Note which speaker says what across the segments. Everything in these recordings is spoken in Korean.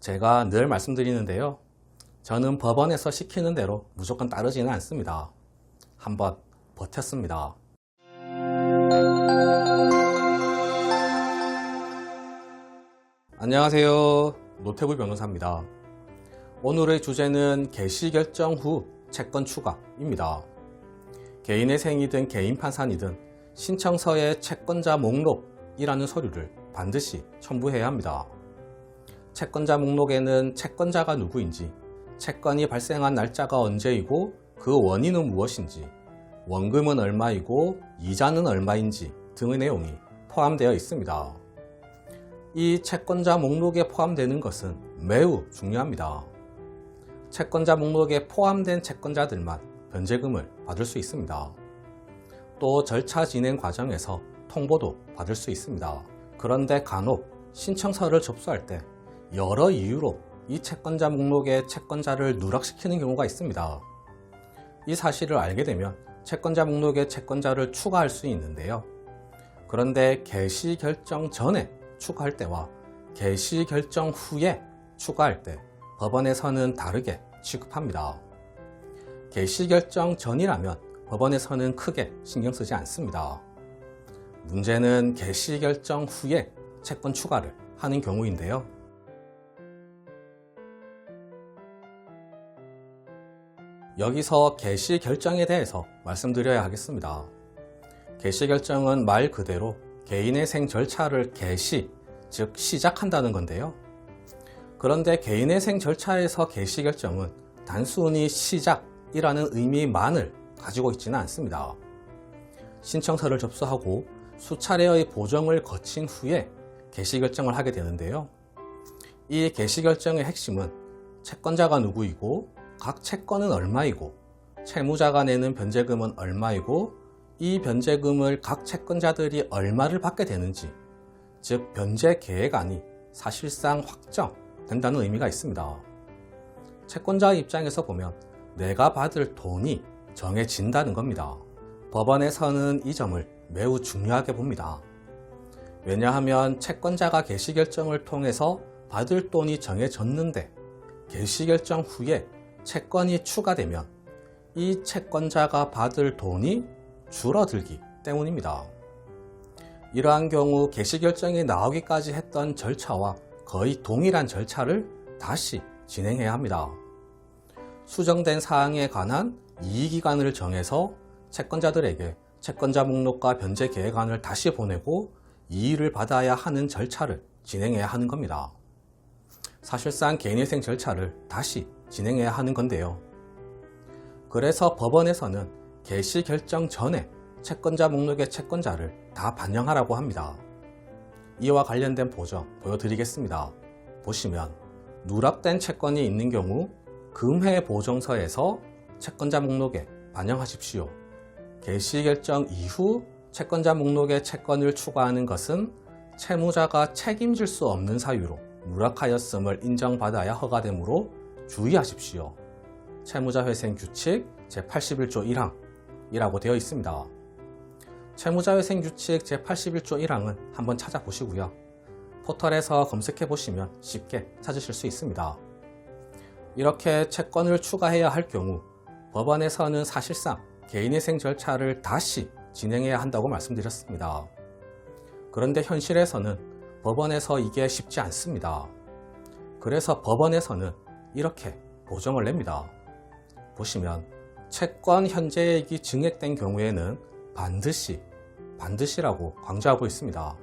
Speaker 1: 제가 늘 말씀드리는데요. 저는 법원에서 시키는 대로 무조건 따르지는 않습니다. 한번 버텼습니다. 안녕하세요. 노태구 변호사입니다. 오늘의 주제는 개시 결정 후 채권 추가입니다. 개인의 생이든 개인 판산이든 신청서의 채권자 목록이라는 서류를 반드시 첨부해야 합니다. 채권자 목록에는 채권자가 누구인지, 채권이 발생한 날짜가 언제이고 그 원인은 무엇인지, 원금은 얼마이고 이자는 얼마인지 등의 내용이 포함되어 있습니다. 이 채권자 목록에 포함되는 것은 매우 중요합니다. 채권자 목록에 포함된 채권자들만 변제금을 받을 수 있습니다. 또 절차 진행 과정에서 통보도 받을 수 있습니다. 그런데 간혹 신청서를 접수할 때 여러 이유로 이 채권자 목록에 채권자를 누락시키는 경우가 있습니다. 이 사실을 알게 되면 채권자 목록에 채권자를 추가할 수 있는데요. 그런데 개시 결정 전에 추가할 때와 개시 결정 후에 추가할 때 법원에서는 다르게 취급합니다. 개시 결정 전이라면 법원에서는 크게 신경 쓰지 않습니다. 문제는 개시 결정 후에 채권 추가를 하는 경우인데요. 여기서 개시 결정에 대해서 말씀드려야 하겠습니다. 개시 결정은 말 그대로 개인의 생 절차를 개시, 즉 시작한다는 건데요. 그런데 개인의 생 절차에서 개시 결정은 단순히 시작이라는 의미만을 가지고 있지는 않습니다. 신청서를 접수하고 수차례의 보정을 거친 후에 개시 결정을 하게 되는데요. 이 개시 결정의 핵심은 채권자가 누구이고 각 채권은 얼마이고 채무자가 내는 변제금은 얼마이고 이 변제금을 각 채권자들이 얼마를 받게 되는지 즉 변제 계획안이 사실상 확정된다는 의미가 있습니다. 채권자 입장에서 보면 내가 받을 돈이 정해진다는 겁니다. 법원에서는 이 점을 매우 중요하게 봅니다. 왜냐하면 채권자가 개시 결정을 통해서 받을 돈이 정해졌는데 개시 결정 후에 채권이 추가되면 이 채권자가 받을 돈이 줄어들기 때문입니다. 이러한 경우 개시 결정이 나오기까지 했던 절차와 거의 동일한 절차를 다시 진행해야 합니다. 수정된 사항에 관한 이의기간을 정해서 채권자들에게 채권자 목록과 변제 계획안을 다시 보내고 이의를 받아야 하는 절차를 진행해야 하는 겁니다. 사실상 개인회생 절차를 다시 진행해야 하는 건데요. 그래서 법원에서는 개시 결정 전에 채권자 목록의 채권자를 다 반영하라고 합니다. 이와 관련된 보정 보여드리겠습니다. 보시면 누락된 채권이 있는 경우 금회 보정서에서 채권자 목록에 반영하십시오. 개시 결정 이후 채권자 목록에 채권을 추가하는 것은 채무자가 책임질 수 없는 사유로 누락하였음을 인정받아야 허가되므로 주의하십시오. 채무자 회생 규칙 제81조 1항 이라고 되어 있습니다. 채무자 회생 규칙 제81조 1항은 한번 찾아보시고요. 포털에서 검색해 보시면 쉽게 찾으실 수 있습니다. 이렇게 채권을 추가해야 할 경우 법원에서는 사실상 개인회생 절차를 다시 진행해야 한다고 말씀드렸습니다. 그런데 현실에서는 법원에서 이게 쉽지 않습니다. 그래서 법원에서는 이렇게 보정을 냅니다. 보시면 채권 현재액이 증액된 경우에는 반드시 반드시라고 강조하고 있습니다.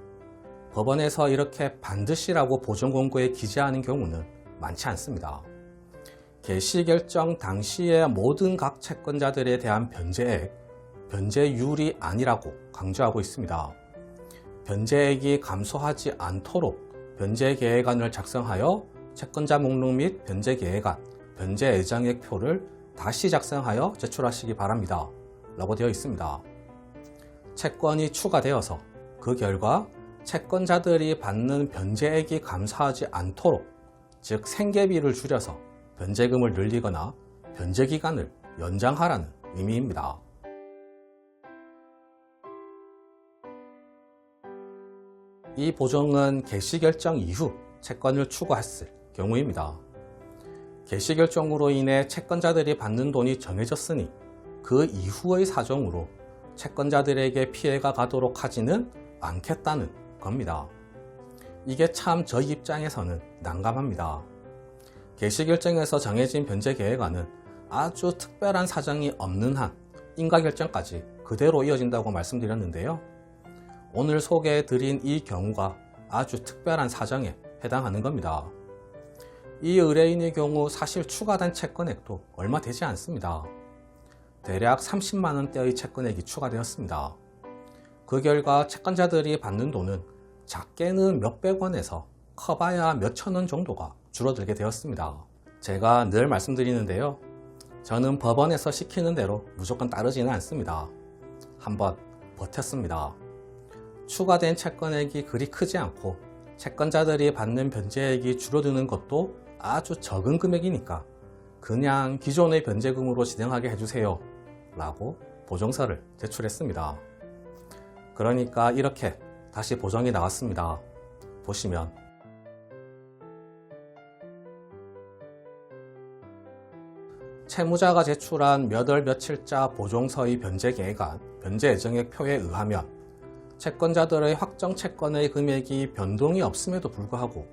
Speaker 1: 법원에서 이렇게 반드시라고 보정 공고에 기재하는 경우는 많지 않습니다. 개시 결정 당시의 모든 각 채권자들에 대한 변제액, 변제율이 아니라고 강조하고 있습니다. 변제액이 감소하지 않도록 변제 계획안을 작성하여 채권자 목록 및 변제 계획안, 변제예정액표를 다시 작성하여 제출하시기 바랍니다. 라고 되어 있습니다. 채권이 추가되어서 그 결과 채권자들이 받는 변제액이 감소하지 않도록 즉 생계비를 줄여서 변제금을 늘리거나 변제기간을 연장하라는 의미입니다. 이 보정은 개시 결정 이후 채권을 추구했을 경우입니다. 개시 결정으로 인해 채권자들이 받는 돈이 정해졌으니 그 이후의 사정으로 채권자들에게 피해가 가도록 하지는 않겠다는 겁니다. 이게 참 저희 입장에서는 난감합니다. 개시 결정에서 정해진 변제 계획안은 아주 특별한 사정이 없는 한 인가 결정까지 그대로 이어진다고 말씀드렸는데요. 오늘 소개해드린 이 경우가 아주 특별한 사정에 해당하는 겁니다. 이 의뢰인의 경우 사실 추가된 채권액도 얼마 되지 않습니다. 대략 30만원대의 채권액이 추가되었습니다. 그 결과 채권자들이 받는 돈은 작게는 몇백 원에서 커봐야 몇천 원 정도가 줄어들게 되었습니다. 제가 늘 말씀드리는데요. 저는 법원에서 시키는 대로 무조건 따르지는 않습니다. 한번 버텼습니다. 추가된 채권액이 그리 크지 않고 채권자들이 받는 변제액이 줄어드는 것도 아주 적은 금액이니까 그냥 기존의 변제금으로 진행하게 해주세요 라고 보정서를 제출했습니다. 그러니까 이렇게 다시 보정이 나왔습니다. 보시면 채무자가 제출한 몇 월 며칠자 보정서의 변제 계획안, 변제 예정액 표에 의하면 채권자들의 확정 채권의 금액이 변동이 없음에도 불구하고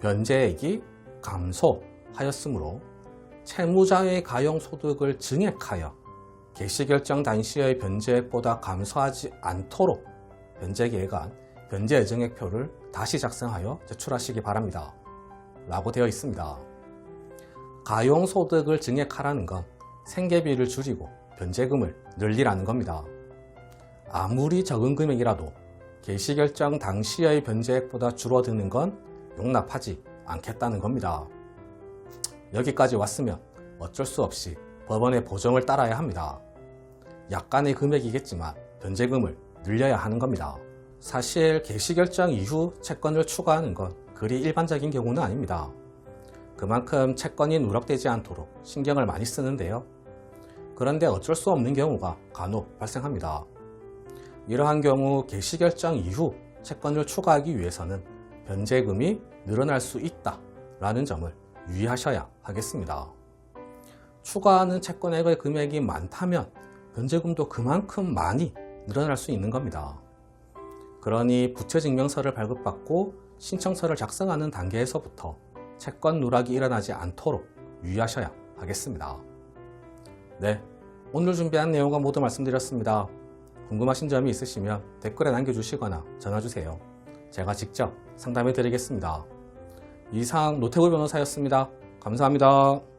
Speaker 1: 변제액이 감소하였으므로 채무자의 가용 소득을 증액하여 개시결정 당시의 변제액보다 감소하지 않도록 변제계획안, 변제 예정액표를 다시 작성하여 제출하시기 바랍니다. 라고 되어 있습니다. 가용소득을 증액하라는 건 생계비를 줄이고 변제금을 늘리라는 겁니다. 아무리 적은 금액이라도 개시결정 당시의 변제액보다 줄어드는 건 용납하지 않겠다는 겁니다. 여기까지 왔으면 어쩔 수 없이 법원의 보정을 따라야 합니다. 약간의 금액이겠지만 변제금을 늘려야 하는 겁니다. 사실 개시결정 이후 채권을 추가하는 건 그리 일반적인 경우는 아닙니다. 그만큼 채권이 누락되지 않도록 신경을 많이 쓰는데요. 그런데 어쩔 수 없는 경우가 간혹 발생합니다. 이러한 경우 개시결정 이후 채권을 추가하기 위해서는 변제금이 늘어날 수 있다 라는 점을 유의하셔야 하겠습니다. 추가하는 채권액의 금액이 많다면 변제금도 그만큼 많이 늘어날 수 있는 겁니다. 그러니 부채증명서를 발급받고 신청서를 작성하는 단계에서부터 채권 누락이 일어나지 않도록 유의하셔야 하겠습니다. 네, 오늘 준비한 내용은 모두 말씀드렸습니다. 궁금하신 점이 있으시면 댓글에 남겨주시거나 전화주세요. 제가 직접 상담해 드리겠습니다. 이상 노태구 변호사였습니다. 감사합니다.